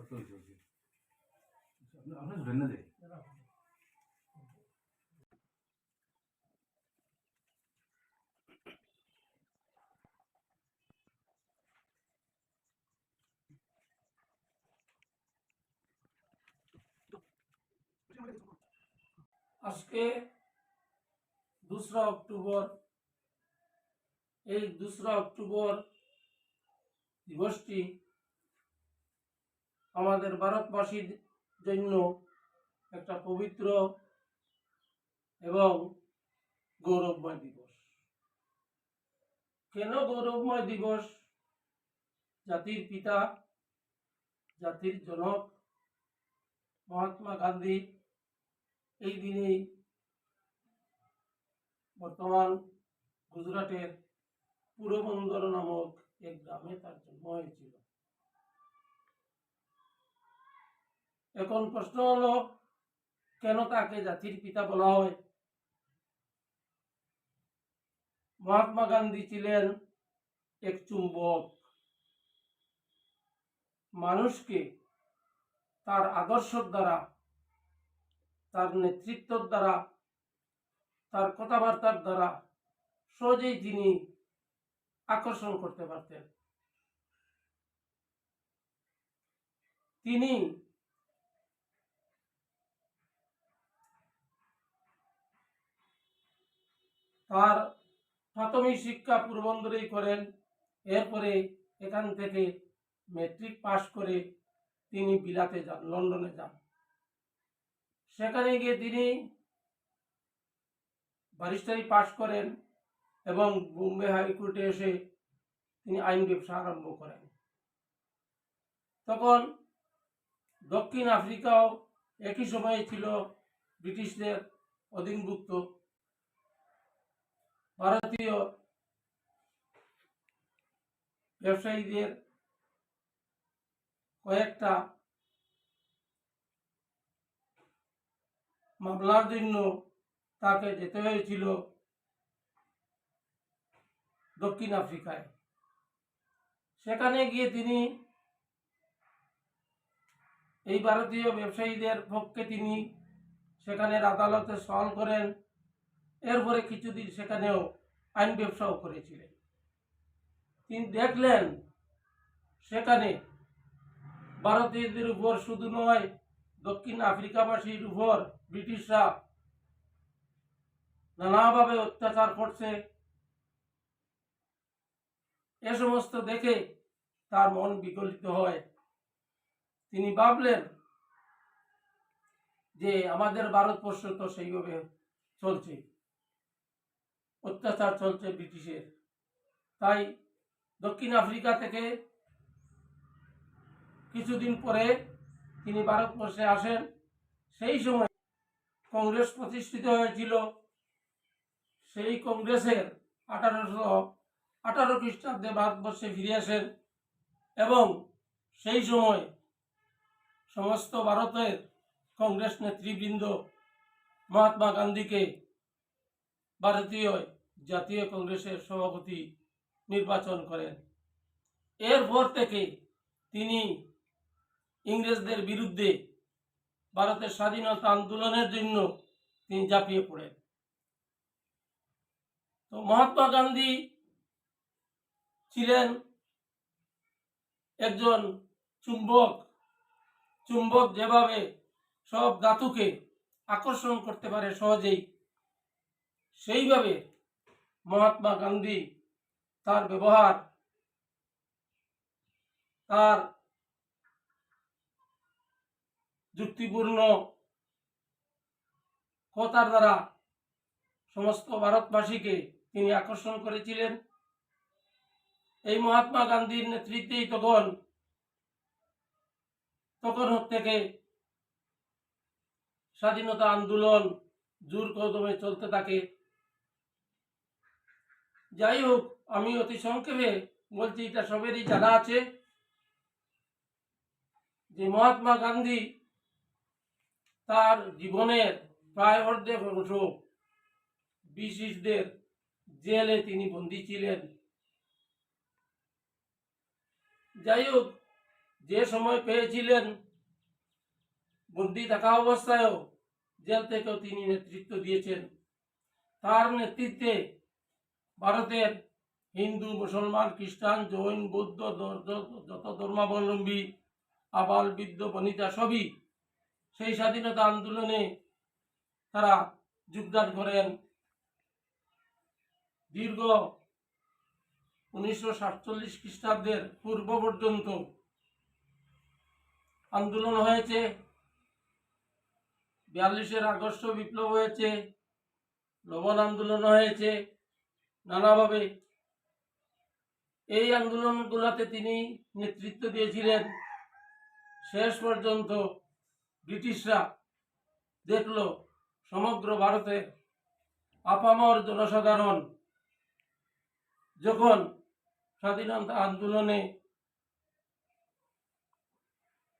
কত হয়েছে হয়েছে আপনি আপনার ধরেন না দে আজকে দোসরা অক্টোবর এই দোসরা অক্টোবর দিবসটি আমাদের ভারতবাসীর জন্য একটা পবিত্র এবং গৌরবময় দিবস। কেন গৌরবময় দিবস? জাতির পিতা, জাতির জনক মহাত্মা গান্ধী এই দিনেই বর্তমান গুজরাটের পুরবন্দর নামক এক গ্রামে তার জন্ম হয়েছিল। এখন প্রশ্ন হলো, কেন তাকে জাতির পিতা বলা হয়? মহাত্মা গান্ধী ছিলেন এক চুম্বক। মানুষকে তার আদর্শের দ্বারা, তার নেতৃত্বর দ্বারা, তার কথাবার্তার দ্বারা সহজেই তিনি আকর্ষণ করতে পারতেন। তিনি তার প্রাথমিক শিক্ষা পূর্বন্দরেই করেন। এরপরে এখান থেকে মেট্রিক পাশ করে তিনি বিলাতে যান, লন্ডনে যান। সেখানে গিয়ে তিনি ব্যারিস্টারি পাশ করেন এবং বোম্বে হাইকোর্টে এসে তিনি আইন ব্যবসা আরম্ভ করেন। তখন দক্ষিণ আফ্রিকাও একই সময়ে ছিল ব্রিটিশদের অধীনভুক্ত। ভারতীয় ব্যবসায়ীদের কয়েকটা মামলার জন্য তাকে যেতে হয়েছিল দক্ষিণ আফ্রিকায়। সেখানে গিয়ে তিনি এই ভারতীয় ব্যবসায়ীদের পক্ষে তিনি সেখানের আদালতে সওয়াল করেন। এরপরে কিছুদিন সেখানেও আইন ব্যবসাও করেছিলেন। তিনি দেখলেন, সেখানে ভারতীয়দের উপর শুধু নয়, দক্ষিণ আফ্রিকাবাসীর উপর ব্রিটিশরা নানাভাবে অত্যাচার করছে। এ সমস্ত দেখে তার মন বিকলিত হয়। তিনি ভাবলেন যে আমাদের ভারতবর্ষ তো সেইভাবে চলছে। অত্যাচার চলছে ব্রিটিশের। তাই দক্ষিণ আফ্রিকা থেকে কিছুদিন পরে তিনি ভারতবর্ষে আসেন। সেই সময় কংগ্রেস প্রতিষ্ঠিত হয়েছিল। সেই কংগ্রেসের আঠারোশো আঠারো খ্রিস্টাব্দে ভারতবর্ষে ফিরে আসেন এবং সেই সময় সমস্ত ভারতের কংগ্রেস নেতৃবৃন্দ মহাত্মা গান্ধীকে ভারতীয় জাতীয় কংগ্রেসের সভাপতি নির্বাচন করেন। এরপর থেকে তিনি ইংরেজদের বিরুদ্ধে ভারতের স্বাধীনতা আন্দোলনের জন্য তিনি ঝাঁপিয়ে পড়েন। তো মহাত্মা গান্ধী ছিলেন একজন চুম্বক চুম্বক যেভাবে সব ধাতুকে আকর্ষণ করতে পারে সহজেই সেইভাবে মহাত্মা গান্ধী তার ব্যবহার, তার যুক্তিপূর্ণ কথার দ্বারা সমস্ত ভারতবাসীকে তিনি আকর্ষণ করেছিলেন। এই মহাত্মা গান্ধীর নেতৃত্বেই তখন তখন থেকে স্বাধীনতা আন্দোলন জোর কদমে চলতে থাকে। যাই হোক, আমি অতি সংক্ষেপে বলছি, এটা সবেরই জানা আছে যে মহাত্মা গান্ধী তার জীবনের প্রায় অর্ধেক অংশ ব্রিটিশদের জেলে তিনি বন্দী ছিলেন। যাই হোক, যে সময় পেয়েছিলেন বন্দি থাকা অবস্থায়ও জেল থেকেও তিনি নেতৃত্ব দিয়েছেন। তার নেতৃত্বে ভারতের হিন্দু, মুসলমান, খ্রিস্টান, জৈন, বৌদ্ধ যত ধর্মাবলম্বী, আবাল, বৃদ্ধ, বনিতা সবই সেই স্বাধীনতা আন্দোলনে তারা যোগদান করেন। দীর্ঘ উনিশশো সাতচল্লিশ খ্রিস্টাব্দের পূর্ব পর্যন্ত আন্দোলন হয়েছে। বিয়াল্লিশের আগস্ট বিপ্লব হয়েছে। লবণ আন্দোলন হয়েছে। নানাভাবে এই আন্দোলন আন্দোলনগুলোতে তিনি নেতৃত্ব দিয়েছিলেন। শেষ পর্যন্ত ব্রিটিশরা দেখল সমগ্র ভারতে আপামর জনসাধারণ যখন স্বাধীনতা আন্দোলনে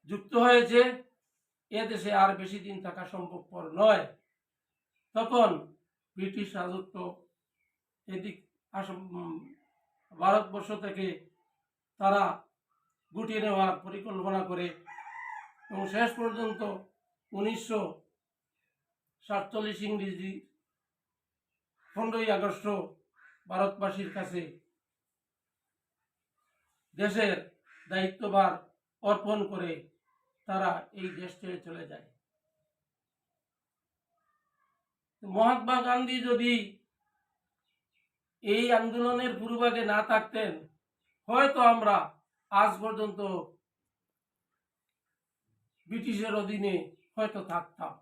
যুক্ত হয়েছে, এ দেশে আর বেশি দিন থাকা সম্ভবপর নয়, তখন ব্রিটিশ রাজত্ব এদিক আস- ভারতবর্ষ থেকে তারা গুটিয়ে নেওয়ার পরিকল্পনা করে এবং শেষ পর্যন্ত উনিশশো সাতচল্লিশ ইংরেজি পনেরোই আগস্ট ভারতবাসীর কাছে দেশের দায়িত্বভার অর্পণ করে তারা এই দেশ ছেড়ে চলে যায়। মহাত্মা গান্ধী যদি এই আন্দোলনের পূর্বাগে না থাকতেন, হয়তো আমরা আজ পর্যন্ত ব্রিটিশের অধীনে হয়তো থাকতাম।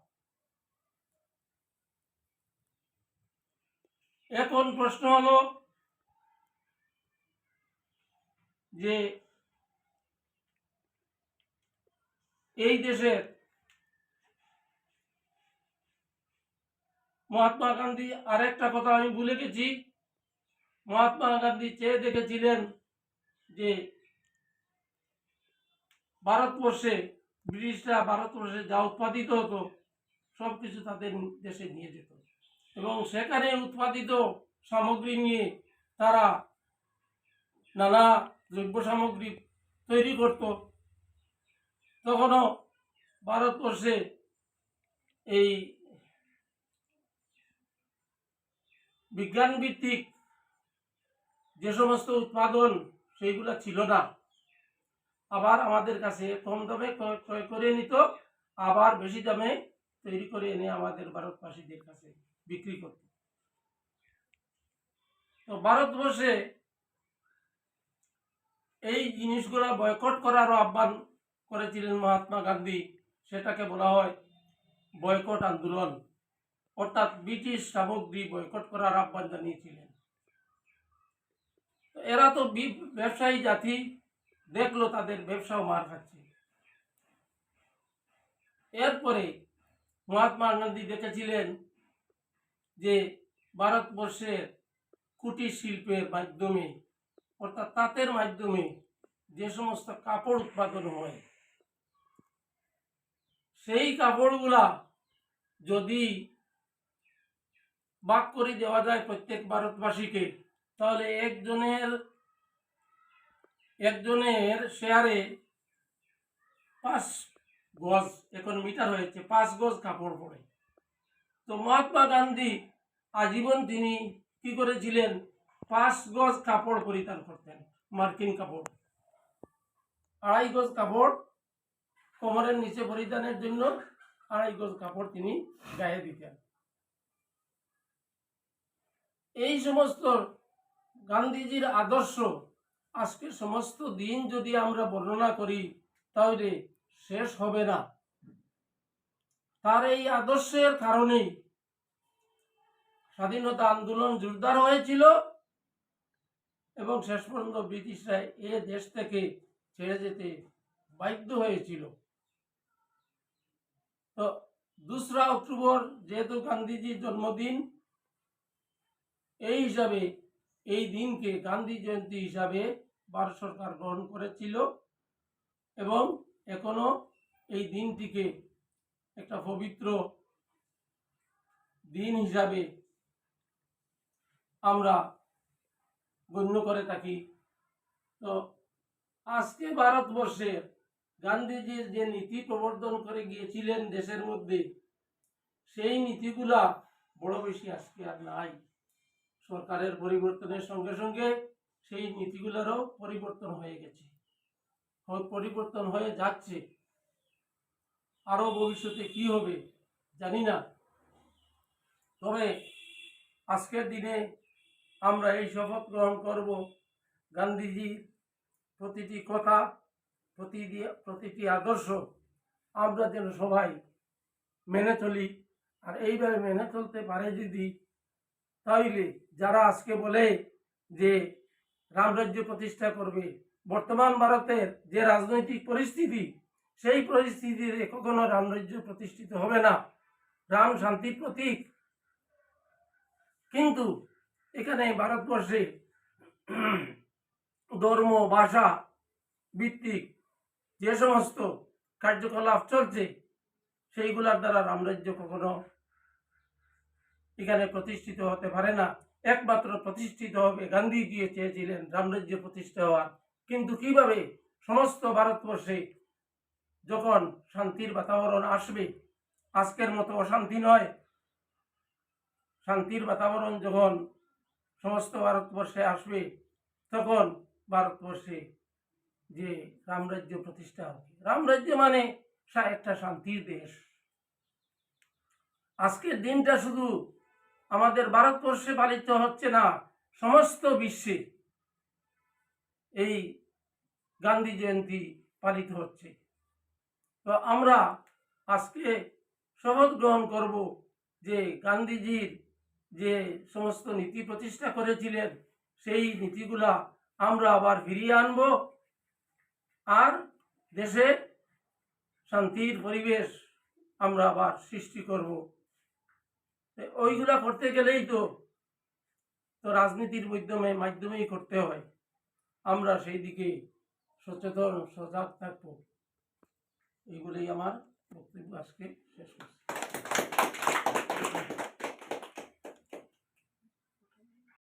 এখন প্রশ্ন হলো যে এই দেশের মহাত্মা গান্ধী আরেকটা কথা আমি ভুলে গেছি। মহাত্মা গান্ধী চেয়ে দেখেছিলেন যে ভারতবর্ষে, ব্রিটিশরা ভারতবর্ষে যা উৎপাদিত হতো সব কিছু তাদের দেশে নিয়ে যেত। এবং সেখানে উৎপাদিত সামগ্রী নিয়ে তারা নানা দ্রব্য সামগ্রী তৈরি করত। তখনও ভারতবর্ষে এই বিজ্ঞান ভিত্তিক যে সমস্ত উৎপাদন সেইগুলো ছিল না। আবার আমাদের কাছে কম দামে ক্রয় করে নিত, আবার বেশি দামে তৈরি করে এনে আমাদের ভারতবাসীদের কাছে বিক্রি করত। তো ভারতবর্ষে এই জিনিসগুলো বয়কট করারও আহ্বান করেছিলেন মহাত্মা গান্ধী, সেটাকে বলা হয় বয়কট আন্দোলন। অর্থাৎ ব্রিটিশ সামগ্রী বয়কট করার আহ্বান জানিয়েছিলেন। এরা তো ব্যবসায়ী জাতি, দেখল তাদের ব্যবসাও মার খাচ্ছে। এরপরে মহাত্মা গান্ধী দেখেছিলেন যে ভারতবর্ষের কুটির শিল্পের মাধ্যমে, অর্থাৎ তাঁতের মাধ্যমে যে সমস্ত কাপড় উৎপাদন হয়, সেই কাপড়গুলা যদি বাক করে দেওয়া যায় প্রত্যেক ভারতবাসীকে তাহলে একজনের একজনের শেয়ারে পাঁচ গজ এখন মিটার হয়েছে, পাঁচ গজ কাপড় পড়ে তো মহাত্মা গান্ধী আজীবন তিনি কি করেছিলেন? পাঁচ গজ কাপড় পরিধান করতেন, মার্কিন কাপড়। আড়াই গজ কাপড় কোমরের নিচে পরিধানের জন্য আড়াই গজ কাপড় তিনি গায়ে দিতেন। এই সমস্ত গান্ধীজির আদর্শ। আজকে সমস্ত দিন যদি আমরা বর্ণনা করি, তাহলে শেষ হবে না। তার এই আদর্শের কারণেই স্বাধীনতা আন্দোলন জোরদার হয়েছিল এবং শেষ পর্যন্ত ব্রিটিশরা এ দেশ থেকে ছেড়ে যেতে বাধ্য হয়েছিল। তো দোসরা অক্টোবর, যেহেতু গান্ধীজির জন্মদিন, এই হিসাবে এই দিনকে গান্ধী জয়ন্তী হিসাবে ভারত সরকার গ্রহণ করেছিল এবং এখনও এই দিনটিকে একটা পবিত্র দিন হিসাবে আমরা গণ্য করে থাকি। তো আজকে ভারতবর্ষে গান্ধীজির যে নীতি প্রবর্তন করে গিয়েছিলেন দেশের মধ্যে, সেই নীতিগুলা বড় বেশি আজকে আর নাই। সরকারের পরিবর্তনের সঙ্গে সঙ্গে সেই নীতিগুলোরও পরিবর্তন হয়ে গেছে। পরিবর্তন হয়ে যাচ্ছে। আরও ভবিষ্যতে কি হবে জানি না। তবে আজকের দিনে আমরা এই শপথ গ্রহণ করব গান্ধীজির প্রতিটি কথা, প্রতিটি প্রতিটি আদর্শ আমরা যেন সবাই মেনে চলি। আর এইভাবে মেনে চলতে পারে যদি তাইলে যারা আজকে বলে যে রামরাজ্য প্রতিষ্ঠা করবে, বর্তমান ভারতের যে রাজনৈতিক পরিস্থিতি, সেই পরিস্থিতিতে কখনো রামরাজ্য প্রতিষ্ঠিত হবে না। রাম শান্তির প্রতীক। কিন্তু এখানে ভারতবর্ষে ধর্ম, ভাষা ভিত্তিক যে সমস্ত কার্যকলাপ চলছে, সেইগুলার দ্বারা রামরাজ্য কখনো এখানে প্রতিষ্ঠিত হতে পারে না। একমাত্র প্রতিষ্ঠিত হবে গান্ধী গিয়ে চেয়েছিলেন রামরাজ্য প্রতিষ্ঠা হওয়ার। কিন্তু কীভাবে সমস্ত ভারতবর্ষে যখন শান্তির বাতাবরণ আসবে, আজকের মতো অশান্তি নয়। শান্তির বাতাবরণ যখন সমস্ত ভারতবর্ষে আসবে, তখন ভারতবর্ষে যে রামরাজ্য প্রতিষ্ঠা হবে। রামরাজ্য মানে একটা শান্তির দেশ। আজকের দিনটা শুধু আমাদের ভারতবর্ষে পালিত হচ্ছে না, সমস্ত বিশ্বে এই গান্ধী জয়ন্তী পালিত হচ্ছে। তো আমরা আজকে শপথ গ্রহণ করব যে গান্ধীজির যে সমস্ত নীতি প্রতিষ্ঠা করেছিলেন, সেই নীতিগুলা আমরা আবার ফিরিয়ে আনব আর দেশে শান্তির পরিবেশ আমরা আবার সৃষ্টি করব। ওইগুলা করতে গেলেই তো তো রাজনীতির মাধ্যমে, মাধ্যমেই করতে হয়। আমরা সেই দিকে সচেতন, সজাগ থাকব। এইগুলোই আমার বক্তব্য আজকে। শেষ করছি।